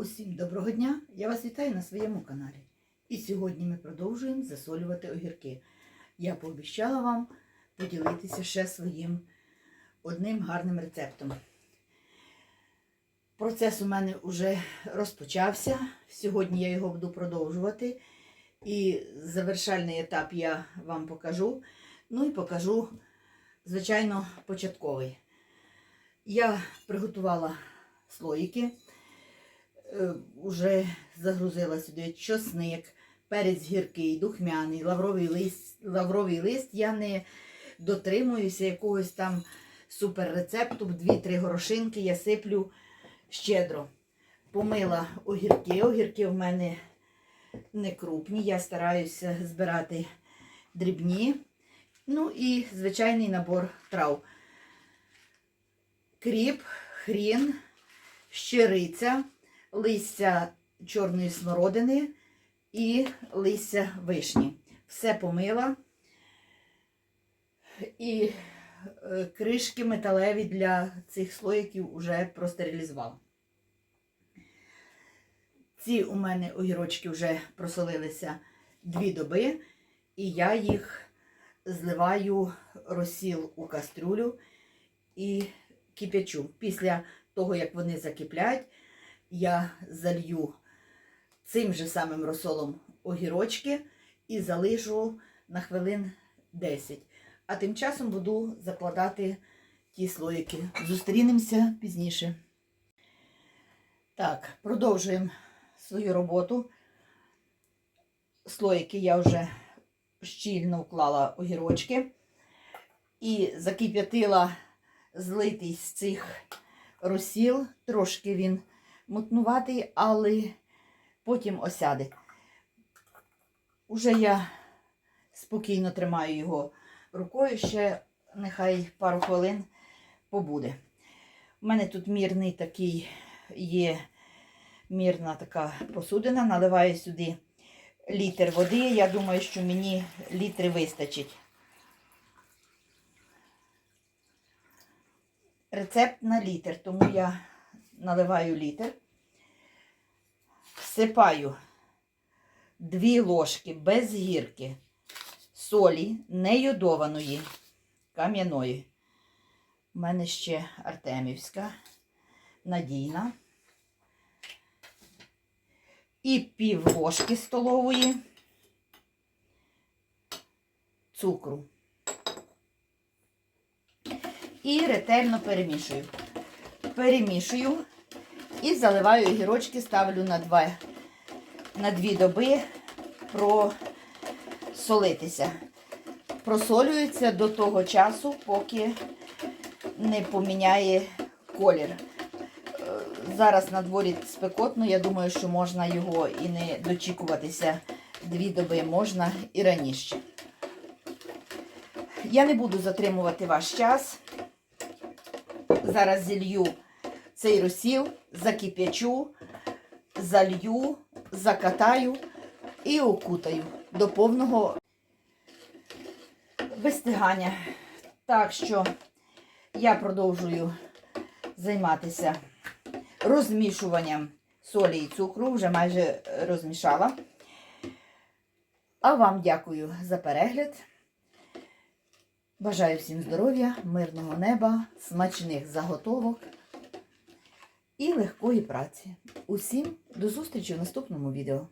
Усім доброго дня! Я вас вітаю на своєму каналі. І сьогодні ми продовжуємо засолювати огірки. Я пообіцяла вам поділитися ще своїм одним гарним рецептом. Процес у мене вже розпочався. Сьогодні я його буду продовжувати. І завершальний етап я вам покажу. Ну і покажу, звичайно, початковий. Я приготувала слоїки. Е, Уже загрузила сюди чосник, перець гіркий, духмяний, лавровий лист. Лавровий лист. Я не дотримуюся якогось там суперрецепту. Дві-три горошинки я сиплю щедро. Помила огірки. Огірки в мене не крупні. Я стараюся збирати дрібні. Ну і звичайний набор трав. Кріп, хрін, щириця, листя чорної смородини і листя вишні. Все помила. І е, кришки металеві для цих слоїків вже простерилізувала. Ці у мене огірочки вже просолилися дві доби, і я їх зливаю розсіл у кастрюлю і кипячу. Після того, як вони закиплять, я залью цим же самим розсолом огірочки і залишу на хвилин 10. А тим часом буду закладати ті слоїки. Зустрінемося пізніше. Так, продовжуємо свою роботу. Слоїки я вже щільно вклала огірочки і закип'ятила злитий з цих розсіл. Трошки він мутнуватий, але потім осяде. Уже я спокійно тримаю його рукою, ще нехай пару хвилин побуде. У мене тут мірний такий є мірна така посудина, наливаю сюди літр води. Я думаю, що мені літри вистачить. Рецепт на літр, тому я наливаю літр, всипаю 2 ложки без гірки солі нейодованої, кам'яної. У мене ще Артемівська, надійна. І пів ложки столової цукру. І ретельно перемішую. Перемішую і заливаю огірочки, ставлю на два, на дві доби просолитися. Просолюється до того часу, поки не поміняє колір. Зараз на дворі спекотно, я думаю, що можна його і не дочікуватися дві доби, можна і раніше. Я не буду затримувати ваш час. Зараз зілью цей розсіл, закип'ячу, залью, закатаю і окутаю до повного вистигання. Так що я продовжую займатися розмішуванням солі і цукру, вже майже розмішала. А вам дякую за перегляд. Бажаю всім здоров'я, мирного неба, смачних заготовок і легкої праці. Усім до зустрічі в наступному відео.